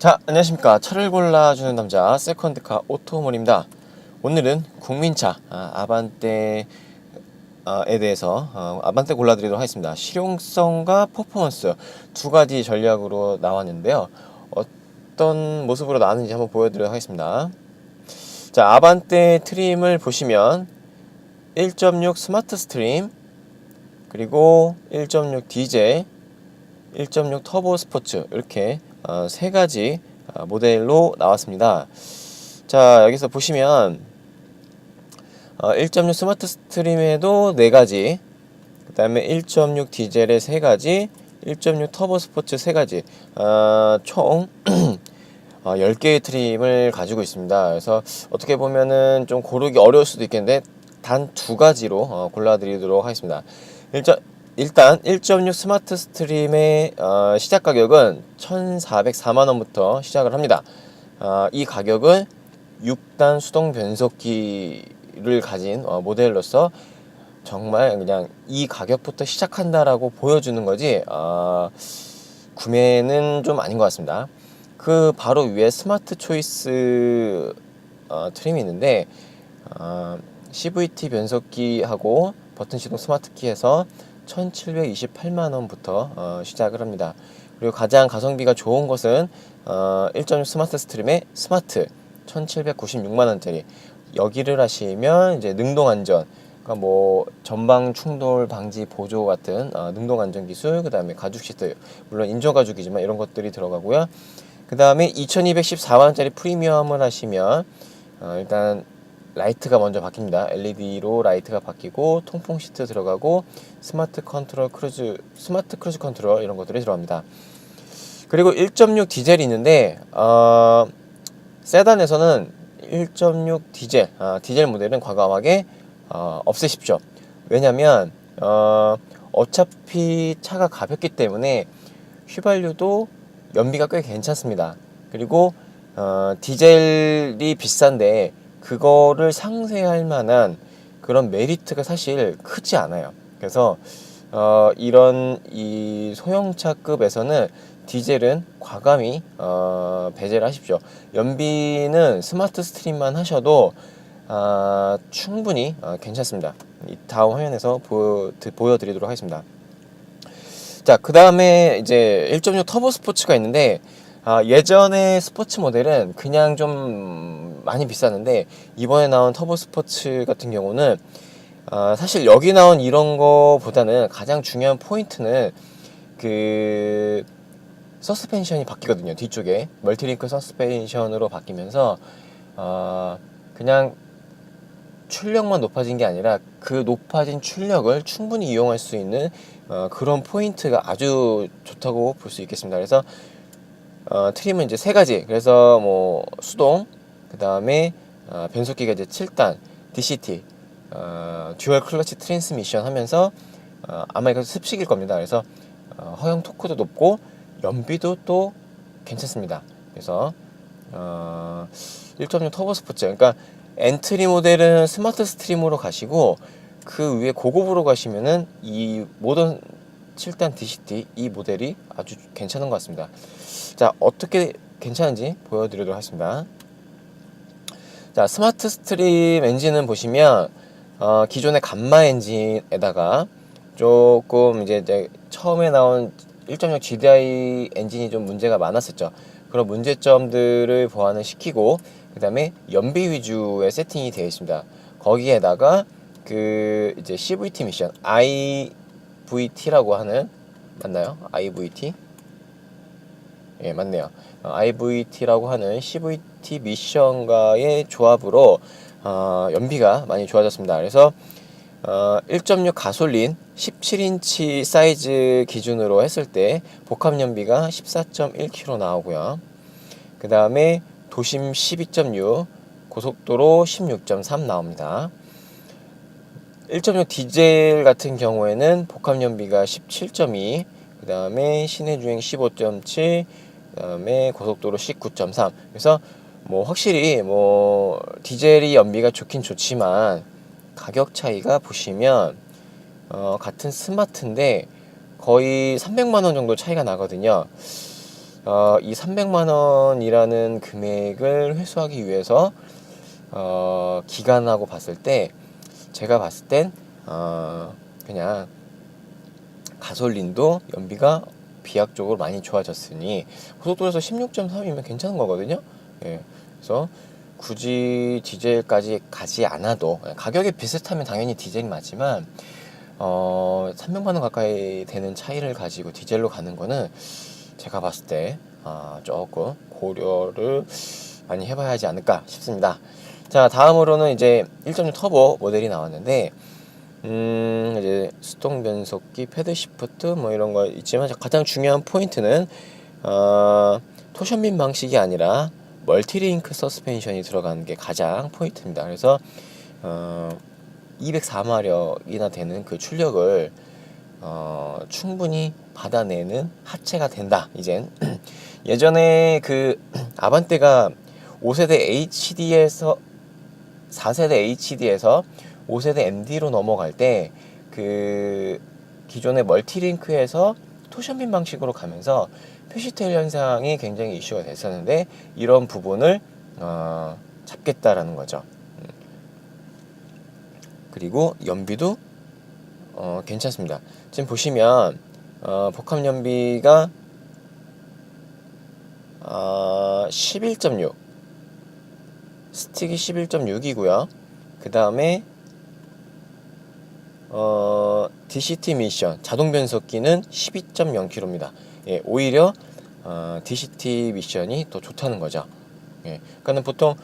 자, 안녕하십니까. 차를 골라주는 남자, 세컨드카 오토몰입니다. 오늘은 국민차, 아, 아반떼에 대해서, 어, 아반떼 골라드리도록 하겠습니다. 실용성과 퍼포먼스 두 가지 전략으로 나왔는데요. 어떤 모습으로 나왔는지 한번 보여드리도록 하겠습니다. 자, 아반떼 트림을 보시면 1.6 스마트 스트림, 그리고 1.6 디젤, 1.6 터보 스포츠 이렇게 어, 세 가지 어, 모델로 나왔습니다. 자 여기서 보시면 어, 1.6 스마트 스트림에도 네 가지, 그 다음에 1.6 디젤에 세 가지, 1.6 터보 스포츠 세 가지, 어, 총 어, 10개의 트림을 가지고 있습니다. 그래서 어떻게 보면은 좀 고르기 어려울 수도 있겠는데 단 두 가지로 어, 골라드리도록 하겠습니다. 일단 일단 1.6 스마트 스트림의 어, 시작 가격은 1,404만 원부터 시작을 합니다. 어, 이 가격은 6단 수동 변속기를 가진 어, 모델로서 정말 그냥 이 가격부터 시작한다라고 보여주는 거지 어, 구매는 좀 아닌 것 같습니다. 그 바로 위에 스마트 초이스 어, 트림이 있는데 어, CVT 변속기하고 버튼 시동 스마트 키에서 1,728만 원부터 어, 시작을 합니다. 그리고 가장 가성비가 좋은 것은 어, 1.6 스마트 스트림의 스마트 1,796만 원짜리 여기를 하시면 이제 능동 안전 그러니까 뭐 전방 충돌 방지 보조 같은 어, 능동 안전 기술 그다음에 가죽 시트 물론 인조 가죽이지만 이런 것들이 들어가고요. 그다음에 2,214만 원짜리 프리미엄을 하시면 어, 일단 라이트가 먼저 바뀝니다. LED로 라이트가 바뀌고 통풍 시트 들어가고 스마트 컨트롤 크루즈 스마트 크루즈 컨트롤 이런 것들이 들어갑니다. 그리고 1.6 디젤이 있는데 어, 세단에서는 1.6 디젤 아, 디젤 모델은 과감하게 어, 없애십시오. 왜냐하면 어, 어차피 차가 가볍기 때문에 휘발유도 연비가 꽤 괜찮습니다. 그리고 어, 디젤이 비싼데 그거를 상쇄할 만한 그런 메리트가 사실 크지 않아요. 그래서 어, 이런 이 소형차급에서는 디젤은 과감히 어, 배제를 하십시오. 연비는 스마트 스트림만 하셔도 아, 충분히 어, 괜찮습니다. 이 다음 화면에서 보여, 보여드리도록 하겠습니다. 자, 그 다음에 이제 1.6 터보 스포츠가 있는데 아, 예전에 스포츠 모델은 그냥 좀 많이 비쌌는데 이번에 나온 터보 스포츠 같은 경우는 아, 사실 여기 나온 이런 거보다는 가장 중요한 포인트는 그 서스펜션이 바뀌거든요 뒤쪽에 멀티링크 서스펜션으로 바뀌면서 어, 그냥 출력만 높아진 게 아니라 그 높아진 출력을 충분히 이용할 수 있는 어, 그런 포인트가 아주 좋다고 볼 수 있겠습니다. 그래서 어, 트림은 이제 세 가지. 그래서 뭐 수동, 그 다음에 어, 변속기가 이제 7단, DCT, 어, 듀얼 클러치 트랜스미션 하면서 어, 아마 이거 습식일 겁니다. 그래서 어, 허용 토크도 높고 연비도 또 괜찮습니다. 그래서 어, 1.6 터보 스포츠. 그러니까 엔트리 모델은 스마트 스트림으로 가시고 그 위에 고급으로 가시면은 이 모던 7단 DCT 이 모델이 아주 괜찮은 것 같습니다. 자 어떻게 괜찮은지 보여드리도록 하겠습니다. 자 스마트 스트림 엔진은 보시면 어, 기존의 감마 엔진에다가 조금 이제, 이제 처음에 나온 1.6 GDI 엔진이 좀 문제가 많았었죠. 그런 문제점들을 보완을 시키고 그 다음에 연비 위주의 세팅이 되어 있습니다. 거기에다가 그 이제 CVT 미션 IVT라고 하는 맞나요? IVT? 예, 맞네요. 어, IVT라고 하는 CVT 미션과의 조합으로 어, 연비가 많이 좋아졌습니다. 그래서 어, 1.6 가솔린 17인치 사이즈 기준으로 했을 때 복합 연비가 14.1km 나오고요. 그 다음에 도심 12.6, 고속도로 16.3 나옵니다. 1.6 디젤 같은 경우에는 복합 연비가 17.2, 그 다음에 시내 주행 15.7, 그 다음에 고속도로 19.3. 그래서 뭐 확실히 뭐 디젤이 연비가 좋긴 좋지만 가격 차이가 보시면 어 같은 스마트인데 거의 300만 원 정도 차이가 나거든요. 어, 이 300만 원이라는 금액을 회수하기 위해서 어, 기간하고 봤을 때 제가 봤을 땐 어, 그냥 가솔린도 연비가 비약적으로 많이 좋아졌으니 고속도로에서 16.3이면 괜찮은 거거든요. 예. 그래서 굳이 디젤까지 가지 않아도 예, 가격이 비슷하면 당연히 디젤이 맞지만 어, 300만 원 가까이 되는 차이를 가지고 디젤로 가는 거는 제가 봤을 때 아, 조금 고려를 많이 해봐야 하지 않을까 싶습니다. 자 다음으로는 이제 1.6 터보 모델이 나왔는데 음 이제 수동 변속기 패드 시프트 뭐 이런 거 있지만 가장 중요한 포인트는 어, 토션민 방식이 아니라 멀티링크 서스펜션이 들어가는 게 가장 포인트입니다. 그래서 어, 204마력이나 되는 그 출력을 어, 충분히 받아내는 하체가 된다. 이젠 예전에 그 아반떼가 5세대 HD에서 4세대 HD에서 5세대 MD로 넘어갈 때 그 기존의 멀티링크에서 토션빈 방식으로 가면서 표시테일 현상이 굉장히 이슈가 됐었는데 이런 부분을 어, 잡겠다라는 거죠. 음. 그리고 연비도 어, 괜찮습니다. 지금 보시면 어, 복합 연비가 어, 11.6 스틱이 11.6이고요. 그 다음에 어, DCT 미션 자동 변속기는 12.0km입니다. 예, 오히려 어, DCT 미션이 더 좋다는 거죠. 예, 그러니까는 보통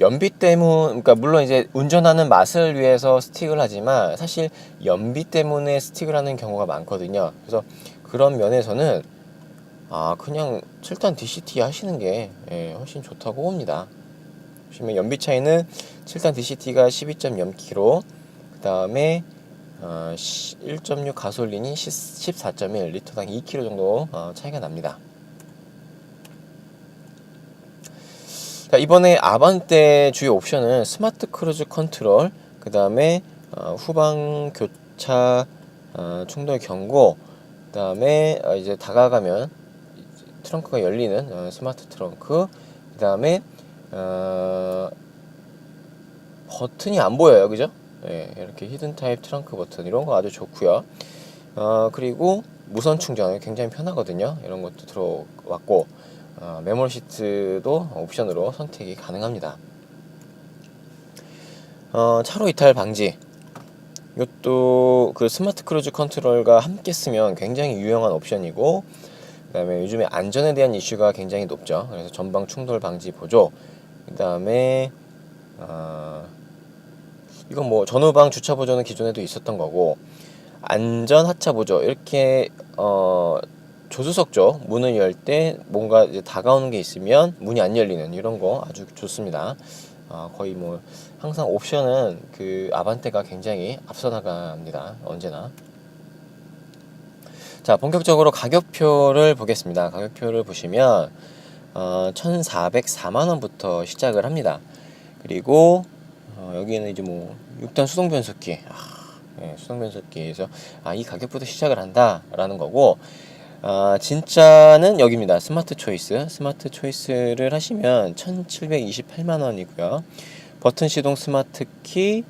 연비 때문, 그러니까 물론 이제 운전하는 맛을 위해서 스틱을 하지만 사실 연비 때문에 스틱을 하는 경우가 많거든요. 그래서 그런 면에서는 아 그냥 7단 DCT 하시는 게 예, 훨씬 좋다고 봅니다. 보시면 연비 차이는 7단 DCT가 12.0km, 그 다음에 어, 1.6 가솔린이 14.1 리터당 2km 정도 어, 차이가 납니다. 자, 이번에 아반떼 주요 옵션은 스마트 크루즈 컨트롤, 그 다음에 어, 후방 교차 어, 충돌 경고, 그 다음에 어, 이제 다가가면 트렁크가 열리는 어, 스마트 트렁크, 그 다음에 어, 버튼이 안 보여요, 그죠? 예, 이렇게 히든 타입 트렁크 버튼 이런 거 아주 좋고요. 어, 그리고 무선 충전 굉장히 편하거든요. 이런 것도 들어왔고 어, 메모리 시트도 옵션으로 선택이 가능합니다. 어, 차로 이탈 방지. 이것도 그 스마트 크루즈 컨트롤과 함께 쓰면 굉장히 유용한 옵션이고 그 다음에 요즘에 안전에 대한 이슈가 굉장히 높죠. 그래서 전방 충돌 방지 보조. 그다음에 어, 이건 뭐 전후방 주차 보조는 기존에도 있었던 거고 안전 하차 보조 이렇게 어 조수석 쪽 문을 열 때 뭔가 이제 다가오는 게 있으면 문이 안 열리는 이런 거 아주 좋습니다. 어, 거의 뭐 항상 옵션은 그 아반떼가 굉장히 앞서 나갑니다. 언제나. 자, 본격적으로 가격표를 보겠습니다. 가격표를 보시면 어, 1,404만 원부터 시작을 합니다. 그리고 어, 여기는 이제 뭐 6단 수동 변속기. 아, 예, 수동 변속기에서 아, 이 가격부터 시작을 한다라는 거고 아, 진짜는 여기입니다. 스마트 초이스. 스마트 초이스를 하시면 1,728만 원이고요. 버튼 시동 스마트 키,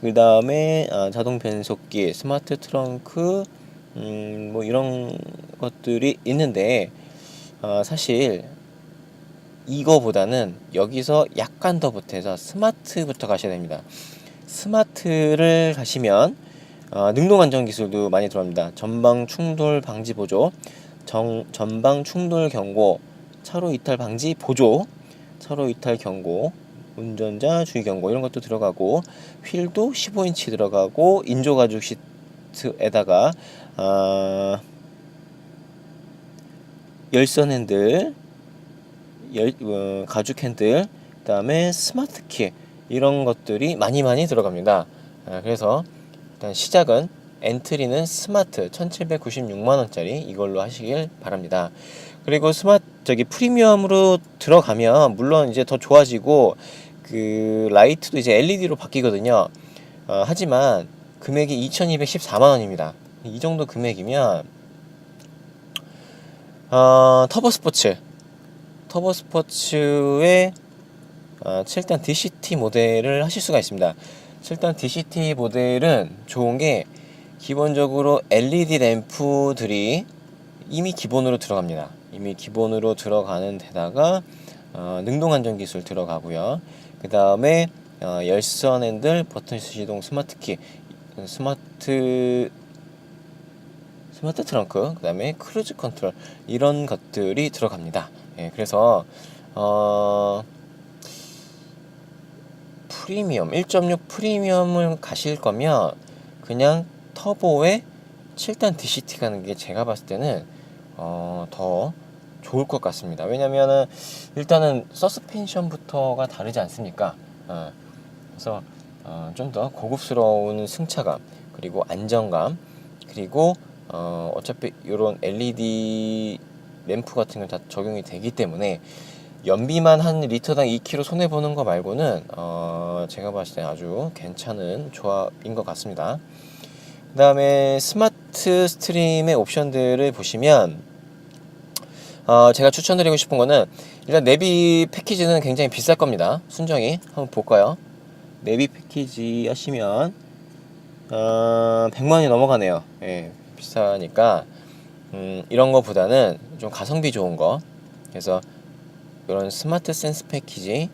그 다음에 아, 자동 변속기, 스마트 트렁크, 음, 뭐 이런 것들이 있는데 어, 사실 이거보다는 여기서 약간 더 보태서 스마트부터 가셔야 됩니다. 스마트를 가시면 어, 능동 안전 기술도 많이 들어갑니다. 전방 충돌 방지 보조, 정, 전방 충돌 경고, 차로 이탈 방지 보조, 차로 이탈 경고, 운전자 주의 경고 이런 것도 들어가고 휠도 15인치 들어가고 인조 가죽 시트에다가 어, 열선 핸들, 열, 어, 가죽 핸들, 그 다음에 스마트 키 이런 것들이 많이 많이 들어갑니다. 아, 그래서 일단 시작은 엔트리는 스마트 1796만 원짜리 이걸로 하시길 바랍니다. 그리고 스마트 저기 프리미엄으로 들어가면 물론 이제 더 좋아지고 그 라이트도 이제 LED로 바뀌거든요. 어, 하지만 금액이 2214만 원입니다. 이 정도 금액이면 어, 터보 스포츠. 터보 스포츠의 어, 7단 DCT 모델을 하실 수가 있습니다. 7단 DCT 모델은 좋은 게 기본적으로 LED 램프들이 이미 기본으로 들어갑니다. 이미 기본으로 들어가는 데다가 어, 능동 안전 기술 들어가고요. 그 다음에 어, 열선 핸들, 버튼 시동, 스마트 키, 스마트 스마트 트렁크, 그 다음에 크루즈 컨트롤 이런 것들이 들어갑니다. 예, 그래서 어, 프리미엄 1.6 프리미엄을 가실 거면 그냥 터보에 7단 DCT 가는 게 제가 봤을 때는 어, 더 좋을 것 같습니다. 왜냐면은 일단은 서스펜션부터가 다르지 않습니까? 어, 그래서 어, 좀 더 고급스러운 승차감 그리고 안정감 그리고 어, 어차피 이런 LED 램프 같은 건다 적용이 되기 때문에 연비만 한 리터당 2km 손해 보는 거 말고는 어, 제가 봤을 때 아주 괜찮은 조합인 것 같습니다. 그 다음에 스마트 스트림의 옵션들을 보시면 어, 제가 추천드리고 싶은 거는 일단 내비 패키지는 굉장히 비쌀 겁니다. 순정이 한번 볼까요? 내비 패키지 하시면 어, 100만 원이 넘어가네요. 예, 비싸니까 음, 이런 거보다는 좀 가성비 좋은 거 그래서 이런 스마트 센스 패키지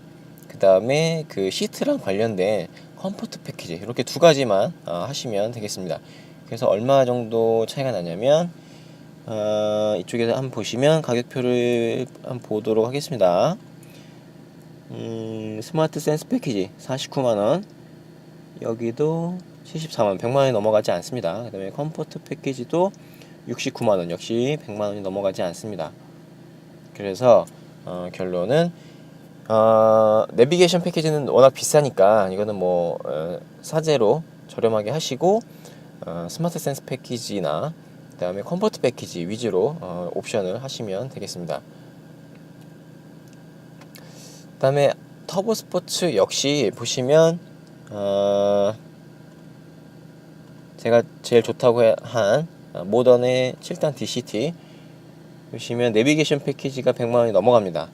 그 다음에 그 시트랑 관련된 컴포트 패키지 이렇게 두 가지만 어, 하시면 되겠습니다. 그래서 얼마 정도 차이가 나냐면 어, 이쪽에서 한번 보시면 가격표를 한번 보도록 하겠습니다. 음, 스마트 센스 패키지 49만원 여기도 74만원 100만원이 넘어가지 않습니다. 그 다음에 컴포트 패키지도 69만원 역시 100만원이 넘어가지 않습니다. 그래서 어, 결론은 어, 내비게이션 패키지는 워낙 비싸니까 이거는 뭐 어, 사제로 저렴하게 하시고 어, 스마트 센스 패키지나 그 다음에 컴포트 패키지 위주로 어, 옵션을 하시면 되겠습니다. 그 다음에 터보 스포츠 역시 보시면 어, 제가 제일 좋다고 해- 한 어, 모던의 7단 DCT 보시면 내비게이션 패키지가 100만원이 넘어갑니다.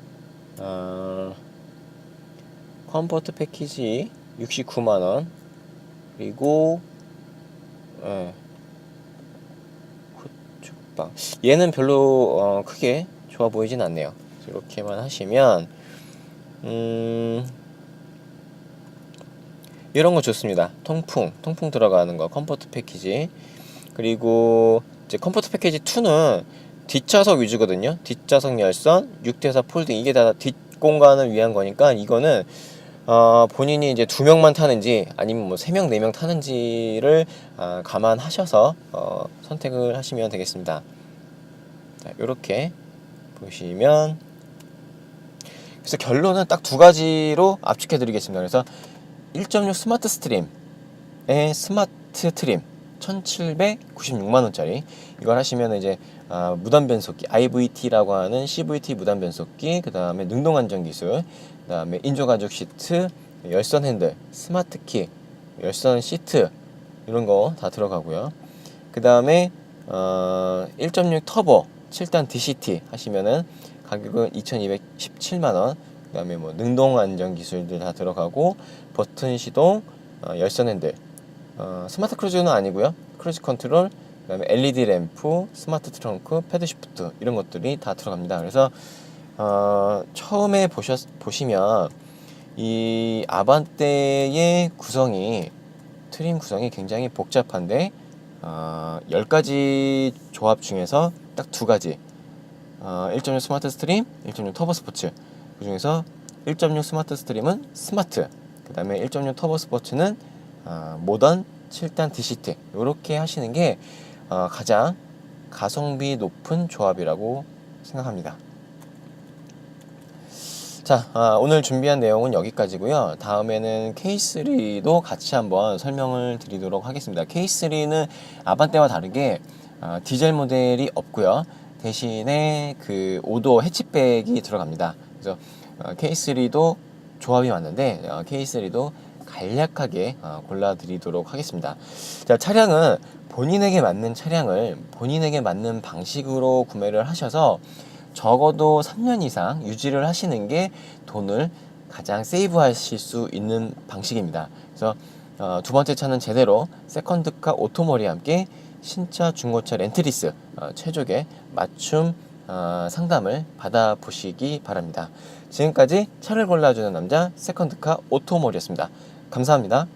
어, 컴포트 패키지 69만원 그리고 예, 후축방 얘는 별로 어, 크게 좋아 보이진 않네요. 이렇게만 하시면 음, 이런 거 좋습니다. 통풍, 통풍 들어가는 거, 컴포트 패키지. 그리고 이제 컴포트 패키지 2는 뒷좌석 위주거든요. 뒷좌석 열선, 6대4 폴딩 이게 다 뒷공간을 위한 거니까 이거는 어, 본인이 이제 두 명만 타는지 아니면 뭐 세 명, 네 명 타는지를 아, 감안하셔서 어, 선택을 하시면 되겠습니다. 자, 이렇게 보시면 그래서 결론은 딱 두 가지로 압축해 드리겠습니다. 그래서 1.6 스마트 스트림의 스마트 트림 1796만 원짜리. 이걸 하시면 이제 아, 무단 변속기 IVT라고 하는 CVT 무단 변속기 그 다음에 능동 안전 기술 그 다음에 인조 가죽 시트 열선 핸들 스마트 키 열선 시트 이런 거 다 들어가고요. 그 다음에 어, 1.6 터보 7단 DCT 하시면은 가격은 2217만 원. 그 다음에 뭐 능동 안전 기술들 다 들어가고 버튼 시동 어, 열선 핸들 어, 스마트 크루즈는 아니고요. 크루즈 컨트롤, 그다음에 LED 램프, 스마트 트렁크, 패드 시프트 이런 것들이 다 들어갑니다. 그래서 어, 처음에 보셨 보시면 이 아반떼의 구성이 트림 구성이 굉장히 복잡한데 어, 10가지 조합 중에서 딱 두 가지 어, 1.6 스마트 스트림, 1.6 터보 스포츠 그 중에서 1.6 스마트 스트림은 스마트 그 다음에 1.6 터보 스포츠는 어, 모던 7단 DCT 이렇게 하시는 게 어, 가장 가성비 높은 조합이라고 생각합니다. 자, 아, 오늘 준비한 내용은 여기까지고요. 다음에는 K3도 같이 한번 설명을 드리도록 하겠습니다. K3는 아반떼와 다르게 아, 디젤 모델이 없고요. 대신에 그 5도 해치백이 들어갑니다. 그래서 어, K3도 조합이 맞는데 어, K3도 간략하게 어, 골라드리도록 하겠습니다. 자, 차량은 본인에게 맞는 차량을 본인에게 맞는 방식으로 구매를 하셔서 적어도 3년 이상 유지를 하시는 게 돈을 가장 세이브 하실 수 있는 방식입니다. 그래서 어, 두 번째 차는 제대로 세컨드카 오토몰이와 함께 신차, 중고차, 렌트리스 어, 최적의 맞춤 어, 상담을 받아보시기 바랍니다. 지금까지 차를 골라주는 남자 세컨드카 오토몰이었습니다. 감사합니다.